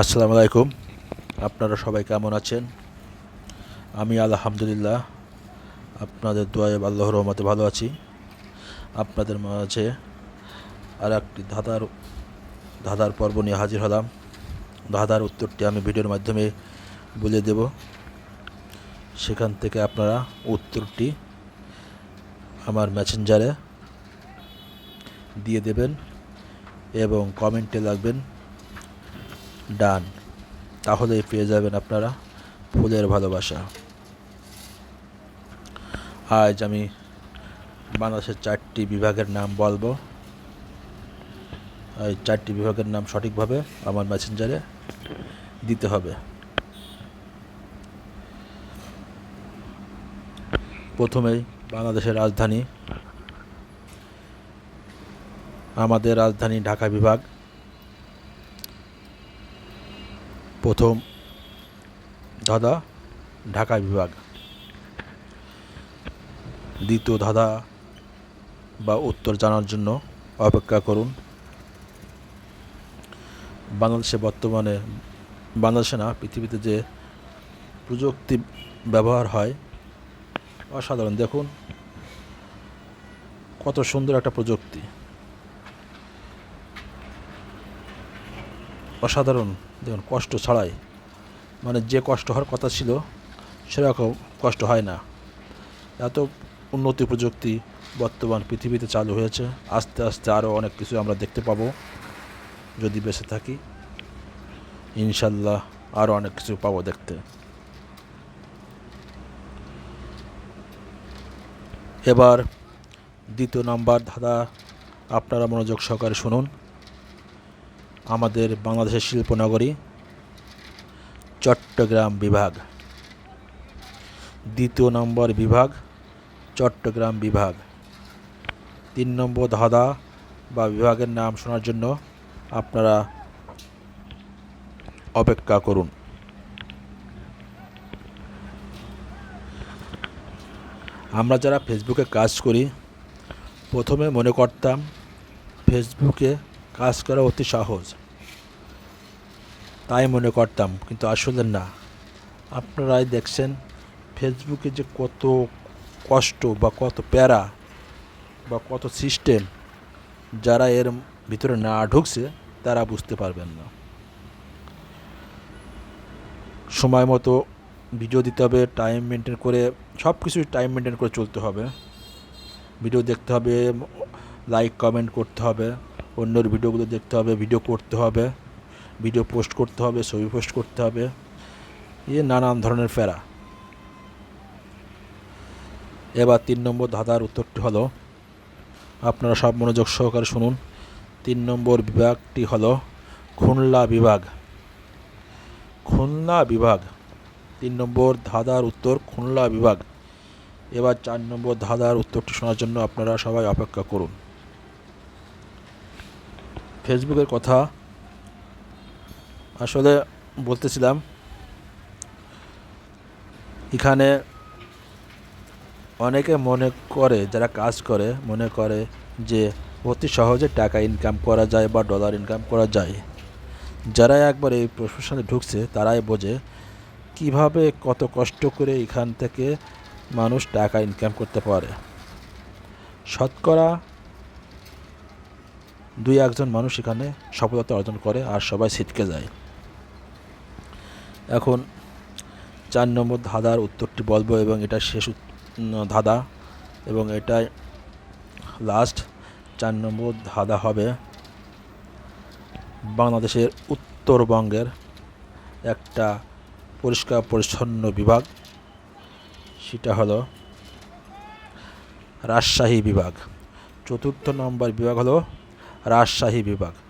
আসসালামু আলাইকুম। আপনারা সবাই কেমন আছেন? আমি আলহামদুলিল্লাহ আপনাদের দোয়ায় আল্লাহর রহমতে ভালো আছি। আপনাদের মাঝে আর একটি ধাঁধার ধাঁধার পর্ব নিয়ে হাজির হলাম। ধাঁধার উত্তরটি আমি ভিডিওর মাধ্যমে বলে দেব। সেখান থেকে আপনারা উত্তরটি আমার মেসেঞ্জারে দিয়ে দেবেন এবং কমেন্টে লাগবেন ডান। তাহলেই পেয়ে যাবেন আপনারা ফুলের ভালোবাসা। আজ আমি বাংলাদেশের চারটি বিভাগের নাম বলব। এই চারটি বিভাগের নাম সঠিকভাবে আমার মেসেঞ্জারে দিতে হবে। প্রথমেই বাংলাদেশের রাজধানী। আমাদের রাজধানী ঢাকা বিভাগ। প্রথম ধাঁধা, ঢাকা বিভাগ। দ্বিতীয় ধাঁধা বা উত্তর জানার জন্য অপেক্ষা করুন। বাংলাদেশে বর্তমানে, বাংলাদেশে না, পৃথিবীতে যে প্রযুক্তি ব্যবহার হয়, অসাধারণ। দেখুন, কত সুন্দর একটা প্রযুক্তি। অসাধারণ। দেখুন, কষ্ট ছাড়াই। মানে যে কষ্ট হওয়ার কথা ছিল, সেরকম কষ্ট হয় না। এত উন্নতি প্রযুক্তি বর্তমান পৃথিবীতে চালু হয়েছে, আস্তে আস্তে আরও অনেক কিছু আমরা দেখতে পাবো যদি বেঁচে থাকি। ইনশাল্লাহ আরও অনেক কিছু পাবো দেখতে। এবার দ্বিতীয় নাম্বার ধাঁধা, আপনারা মনোযোগ সহকারে শুনুন। আমাদের বাংলাদেশের শিল্পনগরী, চট্টগ্রাম বিভাগ। দ্বিতীয় নম্বর বিভাগ, চট্টগ্রাম বিভাগ। তিন নম্বর ধাঁধা বা বিভাগের নাম শোনার জন্য আপনারা অপেক্ষা করুন। আমরা যারা ফেসবুকে কাজ করি, প্রথমে মনে করতাম ফেসবুকে কাজ করা অতি সহজ। তাই মনে করতাম, কিন্তু আসলে না। আপনারাই দেখছেন, ফেসবুকে যে কত কষ্ট বা কত প্যারা বা কত সিস্টেম যারা এর ভিতরে না ঢুকছে, তারা বুঝতে পারবেন না। সময় মতো ভিডিও দিতে হবে টাইম মেনটেন করে সব কিছুই টাইম মেনটেন করে চলতে হবে। ভিডিও দেখতে হবে লাইক কমেন্ট করতে হবে, অন্যর ভিডিওগুলো দেখতে হবে ভিডিও করতে হবে। ভিডিও পোস্ট করতে হবে, ছবি পোস্ট করতে হবে। এ নানান ধরনের ফেরা। এবার তিন নম্বর ধাঁধার উত্তরটি হলো, আপনারা সব মনোযোগ সহকারে শুনুন। তিন নম্বর বিভাগটি হলো, খুলনা বিভাগ। খুলনা বিভাগ। তিন নম্বর ধাঁধার উত্তর, খুলনা বিভাগ। এবার চার নম্বর ধাঁধার উত্তরটি শোনার জন্য আপনারা সবাই অপেক্ষা করুন। ফেসবুকের কথা আসলে বলতেছিলাম, এখানে অনেকে মনে করে, যারা কাজ করে, মনে করে যে অতি সহজে টাকা ইনকাম করা যায় বা ডলার ইনকাম করা যায়। যারা একবার এই প্রফেশনে ঢুকছে, তারাই বোঝে কীভাবে কত কষ্ট করে এখান থেকে মানুষ টাকা ইনকাম করতে পারে। শতকরা দুই একজন মানুষ এখানে সফলতা অর্জন করে আর সবাই ছিটকে যায়। এখন চার নম্বর ধাঁধার উত্তরটি বলব এবং এটা শেষ ধাঁধা এবং এটাই লাস্ট চার নম্বর ধাঁধা হবে বাংলাদেশের উত্তরবঙ্গের একটা পরিষ্কার পরিচ্ছন্ন বিভাগ, সেটা হলো রাজশাহী বিভাগ। চতুর্থ নম্বর বিভাগ হলো রাজশাহী বিভাগ।